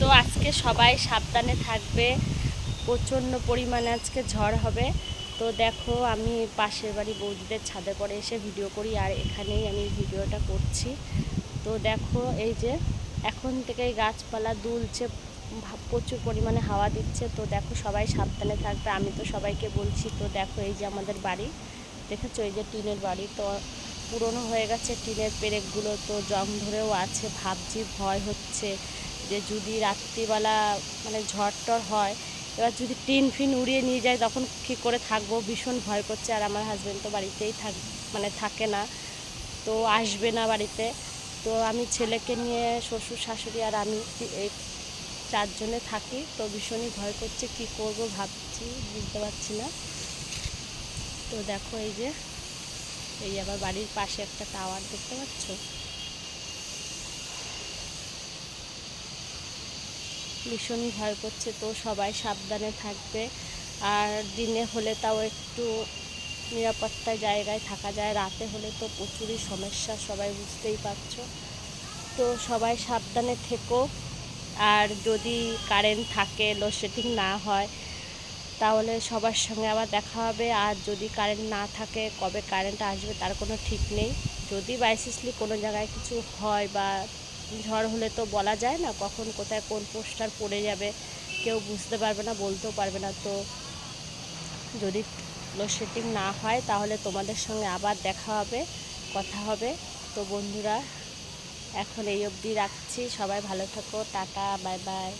তো আজকে সবাই সাবধানে থাকবে। প্রচণ্ড পরিমাণে আজকে ঝড় হবে। তো দেখো, আমি পাশের বাড়ি বৌদিদের ছাদে পরে এসে ভিডিও করি আর এখানেই আমি ভিডিওটা করছি। তো দেখো, এই যে এখন থেকেই গাছপালা দুলছে প্রচুর পরিমাণে হাওয়া দিচ্ছে। তো দেখো, সবাই সাবধানে থাকবে। আমি তো সবাইকে বলছি, তো দেখো, এই যে আমাদের বাড়ি, দেখেছ? এই যে টিনের বাড়ি, তো পুরনো হয়ে গেছে টিনের পেরেকগুলো। তো জং ধরেও আছে, ভাবছি ভয় হচ্ছে। যে যদি রাত্রিবেলা মানে ঝড় টর হয়, এবার যদি টিন ফিন উড়িয়ে নিয়ে যায়, তখন কী করে থাকব? ভীষণ ভয় করছে। আর আমার হাজব্যান্ড তো বাড়িতেই থাক মানে থাকে না। তো আসবে না বাড়িতে। তো আমি ছেলেকে নিয়ে, শ্বশুর, শাশুড়ি আর আমি এই চারজনে থাকি। তো ভীষণই ভয় করছে, কি করব ভাবছি, বুঝতে পারছি না। তো দেখো এই যে, এই আবার বাড়ির পাশে একটা টাওয়ার দেখতে পাচ্ছ? ভীষণই ভয় করছে তো সবাই সাবধানে থাকবে। আর দিনে হলে তাও একটু নিরাপত্তার জায়গায় থাকা যায়, রাতে হলে তো প্রচুরই সমস্যা, সবাই বুঝতেই পারছ। তো সবাই সাবধানে থেকো। আর যদি কারেন্ট থাকে, লোডশেডিং না হয়, তাহলে সবার সঙ্গে আবার দেখা হবে। আর যদি কারেন্ট না থাকে, কবে কারেন্ট আসবে তার কোনো ঠিক নেই। যদি বাইসিসলি কোনো জায়গায় কিছু হয় বা ঝড় হলে তো বলা যায় না কখন কোথায় কোন পোস্টার পড়ে যাবে, কেউ বুঝতে পারবে না, বলতেও পারবে না। তো যদি লোডশেডিং না হয় তাহলে তোমাদের সঙ্গে আবার দেখা হবে, কথা হবে। তো বন্ধুরা, এখন এই অবধি রাখছি। সবাই ভালো থাকো। Tata, bye bye.